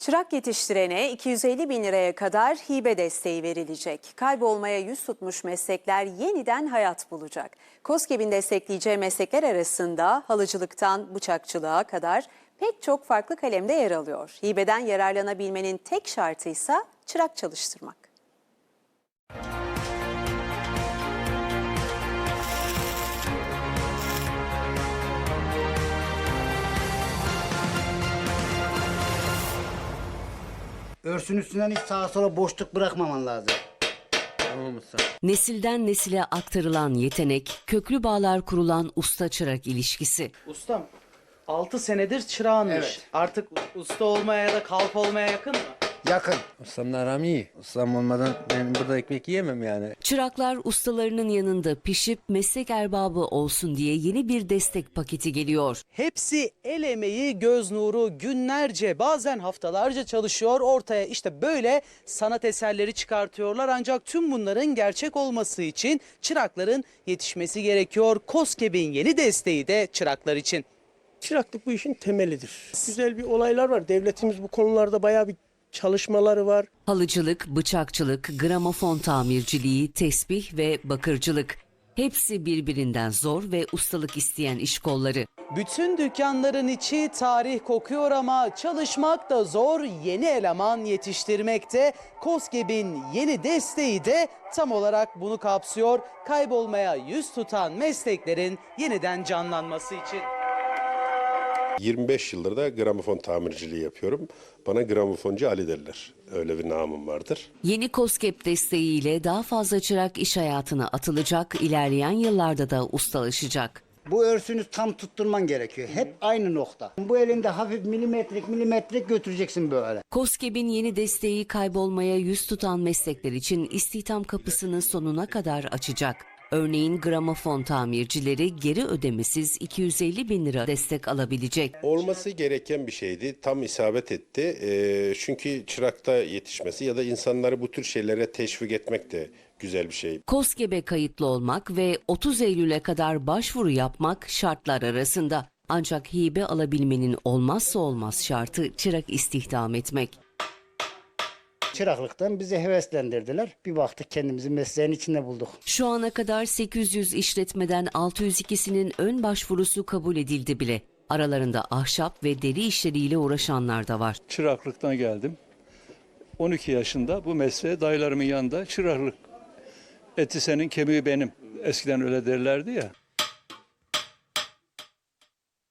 Çırak yetiştirene 250 bin liraya kadar hibe desteği verilecek. Kaybolmaya yüz tutmuş meslekler yeniden hayat bulacak. KOSGEB'in destekleyeceği meslekler arasında halıcılıktan bıçakçılığa kadar pek çok farklı kalemde yer alıyor. Hibeden yararlanabilmenin tek şartıysa çırak çalıştırmak. Örsün üstünden hiç sağa sola boşluk bırakmaman lazım. Tamam usta. Nesilden nesile aktarılan yetenek, köklü bağlar kurulan usta çırak ilişkisi. Ustam 6 senedir çırağınmış. Evet. Artık usta olmaya ya da kalp olmaya yakın mı? Yakın. Ustamla aram iyi. Ustam olmadan ben burada ekmek yiyemem yani. Çıraklar ustalarının yanında pişip meslek erbabı olsun diye yeni bir destek paketi geliyor. Hepsi el emeği, göz nuru, günlerce bazen haftalarca çalışıyor. Ortaya işte böyle sanat eserleri çıkartıyorlar. Ancak tüm bunların gerçek olması için çırakların yetişmesi gerekiyor. KOSGEB'in yeni desteği de çıraklar için. Çıraklık bu işin temelidir. Güzel bir olaylar var. Devletimiz bu konularda bayağı bir çalışmaları var. Halıcılık, bıçakçılık, gramofon tamirciliği, tesbih ve bakırcılık. Hepsi birbirinden zor ve ustalık isteyen iş kolları. Bütün dükkanların içi tarih kokuyor ama çalışmak da zor. Yeni eleman yetiştirmek de KOSGEB'in yeni desteği de tam olarak bunu kapsıyor. Kaybolmaya yüz tutan mesleklerin yeniden canlanması için. 25 yıldır da gramofon tamirciliği yapıyorum. Bana gramofoncu Ali derler. Öyle bir namım vardır. Yeni KOSGEB desteğiyle daha fazla çırak iş hayatına atılacak, ilerleyen yıllarda da ustalaşacak. Bu örsünü tam tutturman gerekiyor. Hep aynı nokta. Bu elinde hafif milimetrik milimetrik götüreceksin böyle. KOSGEB'in yeni desteği kaybolmaya yüz tutan meslekler için istihdam kapısını sonuna kadar açacak. Örneğin gramofon tamircileri geri ödemesiz 250 bin lira destek alabilecek. Olması gereken bir şeydi. Tam isabet etti. Ee, çünkü çırakta yetişmesi ya da insanları bu tür şeylere teşvik etmek de güzel bir şey. KOSGEB'e kayıtlı olmak ve 30 Eylül'e kadar başvuru yapmak şartlar arasında. Ancak hibe alabilmenin olmazsa olmaz şartı çırak istihdam etmek. Çıraklıktan bizi heveslendirdiler. Bir baktık kendimizi mesleğin içinde bulduk. Şu ana kadar 800 işletmeden 602'sinin ön başvurusu kabul edildi bile. Aralarında ahşap ve deri işleriyle uğraşanlar da var. çıraklıktan geldim. 12 yaşında bu mesleğe dayılarımın yanında çıraklık. Eti senin kemiği benim. Eskiden öyle derlerdi ya.